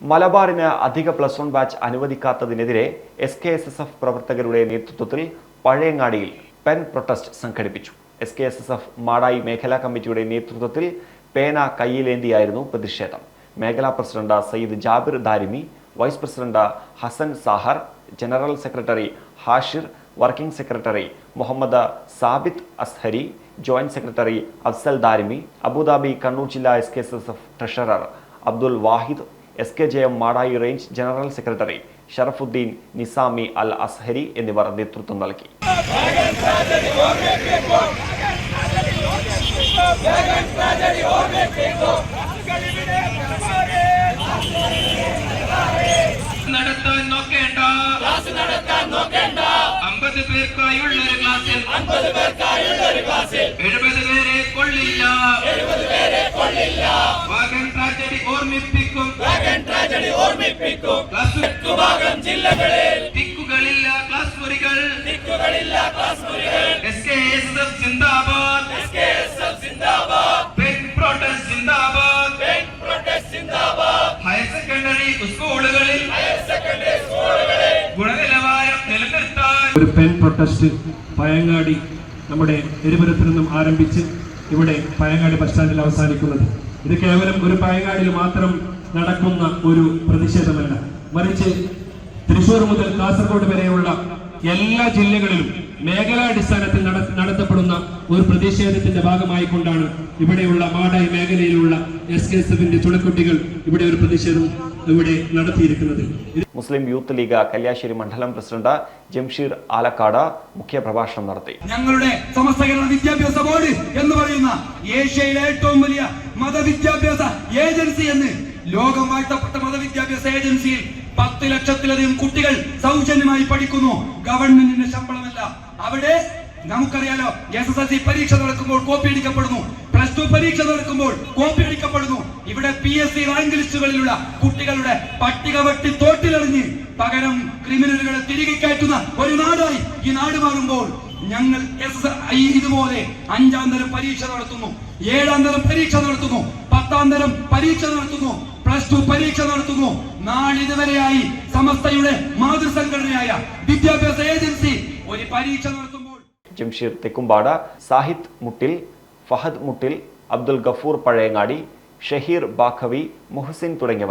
മലബാറിന് അധിക plus one batch അനുവദിക്കാത്തതിനെതിരെ S K S S F പ്രവർത്തകരുടെ നേതൃത്വത്തിൽ പഴയങ്ങാടിയിൽ പെൻ പ്രൊട്ടസ്റ്റ് സംഘടിപ്പിച്ചു. S K S S F Madayi മേഖലാ കമ്മിറ്റിയുടെ നേതൃത്വത്തിൽ പേന കയ്യിലേന്തിയായിരുന്നു പ്രതിഷേധം. മേഖലാ president Sayyid Jabir Darimi vice president Hasan Sahar general secretary Hashir working secretary Muhammad Sabith Azhari joint secretary Afsal Darimi Abu Dhabi Kannur ജില്ലാ S K S S F treasurer Abdul Wahid S K J M Madayi range general secretary Sharafuddin Nizami Al Azhari എന്നിവർ നേതൃത്വം നൽകി. നടത്താൻ നോക്കേണ്ട. നടത്താൻ നോക്കേണ്ട. അമ്പത് പേർക്കായുള്ള ഒരു ക്ലാസ്സിൽ. അമ്പത് പേർക്കായുള്ള ഒരു ക്ലാസ്സിൽ. എഴുപത് പേരെ കൊള്ളില്ല. എഴുപത് പേരെ കൊള്ളില്ല. വാഗൻ ട്രാജഡി ഓർമ്മിപ്പിക്കും. വാഗൻ ട്രാജഡി ക്ലാസ് ഭാഗം ജില്ലകളിൽ. ദിക്കുകളില്ല ക്ലാസ് മുറികൾ. ദിക്കുകളില്ല ക്ലാസ് മുറികൾ. എസ് കെ എസ് എഫ് സിന്ദാബാദ് എസ് കെ എസ് എഫ് സിന്ദാബാദ് ബെഗ് പ്രൊട്ടസ്റ്റ് സിന്ദാബാദ് ബെഗ് പ്രൊട്ടസ്റ്റ് സിന്ദാബാദ് ഹയർ സെക്കൻഡറി സ്കൂളുകളിൽ ഗുണനിലവാരം നിലനിർത്താൻ. ഒരു പെൻ പ്രൊട്ടസ്റ്റ് പയങ്ങാടി നമ്മുടെ എരുപുരത്ത് നിന്നും ആരംഭിച്ച് ഇവിടെ പയങ്ങാടി ബസ് സ്റ്റാൻഡിൽ അവസാനിക്കുന്നത്. ഇത് കേവലം ഒരു പയങ്ങാടിയിൽ മാത്രം നടക്കുന്ന ഒരു പ്രതിഷേധമല്ല. മറിച്ച് തൃശൂർ മുതൽ കാസർഗോഡ് വരെയുള്ള എല്ലാ ജില്ലകളിലും മേഖലാടിസ്ഥാനത്തിൽ നട നടത്തപ്പെടുന്ന ഒരു പ്രതിഷേധത്തിന്റെ ഭാഗമായിക്കൊണ്ടാണ് ഇവിടെയുള്ള മാടായി മേഖലയിലുള്ള എസ് കെ എസ് എഫിന്റെ ചുണക്കുട്ടികൾ ഇവിടെ ഒരു പ്രതിഷേധം ഇവിടെ നടത്തിയിരിക്കുന്നത്. മുസ്ലിം യൂത്ത് ലീഗ് കല്യാശ്ശേരി മണ്ഡലം പ്രസിഡന്റ് ജംഷീർ ആലക്കാട് മുഖ്യപ്രഭാഷണം നടത്തി. ഞങ്ങളുടെ സമസ്ത കേരള വിദ്യാഭ്യാസ ബോർഡ് എന്ന് പറയുന്ന ഏഷ്യയിലെ ഏറ്റവും വലിയ മതവിദ്യാഭ്യാസ ഏജൻസി എന്ന് ലോകം വാഴ്ത്തപ്പെട്ട മതവിദ്യാഭ്യാസ ഏജൻസിയിൽ പത്ത് ലക്ഷത്തിലധികം കുട്ടികൾ സൗജന്യമായി പഠിക്കുന്നു. ഗവൺമെന്റിന്റെ ശമ്പളമല്ല. അവിടെ നമുക്കറിയാലോ എസ് എസ് എൽ സി പരീക്ഷ നടക്കുമ്പോൾ കോപ്പി അടിക്കപ്പെടുന്നു. പ്ലസ് ടു പരീക്ഷ നടക്കുമ്പോൾ കോപ്പി അടിക്കപ്പെടുന്നു. ഇവിടെ പി എസ് സി റാങ്ക് ലിസ്റ്റുകളിലുള്ള കുട്ടികളുടെ പട്ടിക വെട്ടി തോട്ടിലെറിഞ്ഞ് പകരം ക്രിമിനലുകളെ തിരികെ കയറ്റുന്ന ഒരു നാടായി ഈ നാട് മാറുമ്പോൾ ഞങ്ങൾ ഇതുപോലെ അഞ്ചാം തരം പരീക്ഷ നടത്തുന്നു. ഏഴാം തരം പരീക്ഷ നടത്തുന്നു. പത്താം പരീക്ഷ നടത്തുന്നു. പ്ലസ് ടു പരീക്ഷ നടത്തുന്നു. നാളിതുവരെയായി സമസ്തയുടെ മാതൃസംഘടനയായ വിദ്യാഭ്യാസ ഏജൻസി ഒരു പരീക്ഷ നടത്തുമ്പോൾ ജംഷീർ തെക്കുംപാട് സാഹിത് മുട്ടിൽ ഫഹദ് മുട്ടിൽ അബ്ദുൽ ഗഫൂർ പഴയങ്ങാടി ഷഹീർ ബാഖവി മുഹസിൻ തുടങ്ങിയവർ.